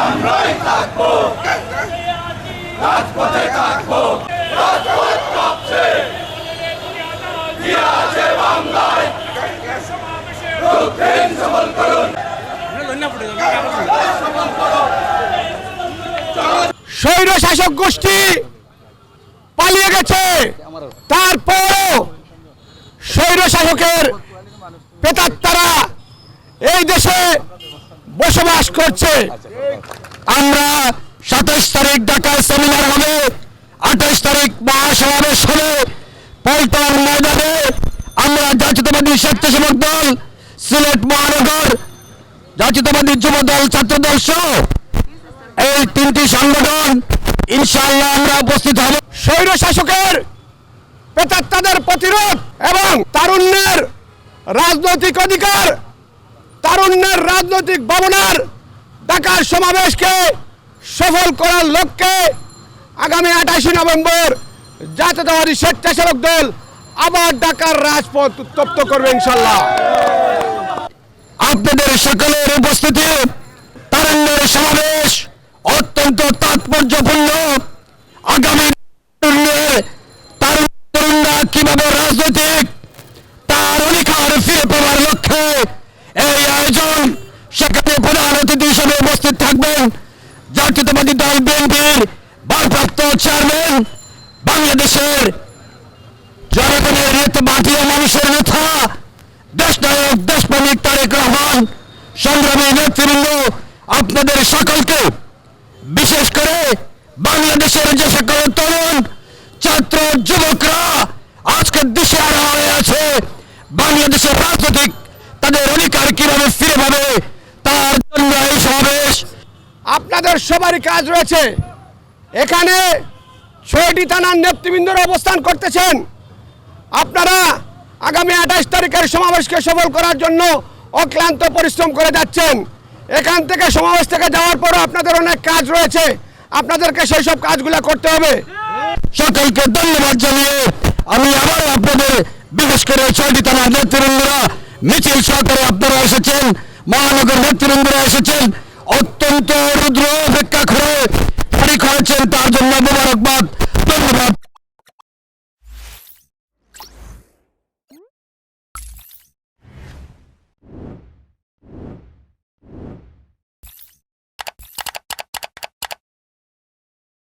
আমরাই থাকব। রাজপথে থাকব। স্বৈর শাসক গোষ্ঠী পালিয়ে গেছে। তারপরও স্বৈর শাসকের পেতাত্তারা এই দেশে বসবাস করছে। আমরা সাতাশ তারিখ ঢাকায় সেমিনার হবে, আঠাশ তারিখ মহাসমাবেশ হবে। পল্টন ময়দানে আমরা জাতীয়তাবাদী স্বেচ্ছাসেবক দল, সিলেট মহানগর, জাতীয়তাবাদী যুব দল, ছাত্র দল সহ এই তিনটি সংগঠন, ইনশাআল্লাহ আমরা উপস্থিত হব। স্বৈর শাসকের পেতাত্তাদের প্রতিরোধ এবং তারুণ্যের রাজনৈতিক অধিকার তারুণ্যের রাজনৈতিক ভাবনার ঢাকার সমাবেশকে সফল করার লক্ষ্যে আগামী আঠাশে নভেম্বর জাতীয়তাবাদী স্বেচ্ছাসেবক দল আবার ডাকার রাজপথ উত্তপ্ত করবে ইনশাল্লাহ আপনাদের সকলের উপস্থিতি তারুণ্যের সমাবেশ অত্যন্ত তাৎপর্যপূর্ণ। আগামী দিনে কীভাবে রাজনৈতিক উপস্থিত থাকবেন। জাতীয়তাবাদী দল বিএনপির ভারপ্রাপ্ত চেয়ারম্যান, বাংলাদেশের জনগণের ও মানুষের নেতা দেশ নায়ক দেশপ্রেমিক তারেক রহমান, সংগ্রামী নেতৃবৃন্দ, আপনাদের সকলকে, বিশেষ করে বাংলাদেশের যে সকল তরুণ, ছাত্র, যুবকরা, আজকে দেশে আনা হয়ে আছে। বাংলাদেশের রাজনৈতিক তাদের অধিকার কীভাবে ফিরে পাবে তার জন্য এই সমাবেশ আপনাদের সবারই কাজ রয়েছে। এখানে ছয়টি থানার নেতৃবৃন্দরা অবস্থান করতেছেন। আপনারা আগামী আঠাশ তারিখের সমাবেশকে সফল করার জন্য অক্লান্ত পরিশ্রম করে যাচ্ছেন। এখান থেকে সমাবেশ থেকে যাওয়ার পরও আপনাদের অনেক কাজ রয়েছে। আপনাদেরকে সেই সব কাজগুলো করতে হবে। সকলকে ধন্যবাদ জানিয়ে আমি আবার আপনাদের বিশেষ করে ছয়টি থানার নেতৃবৃন্দরা মিছিল সহকারে আপনারা এসেছেন। মহানগর নেতৃবৃন্দরা এসেছেন। অত্যন্ত রুদ্র অপেক্ষা করে তারিখ তার জন্য ধন্যবাদ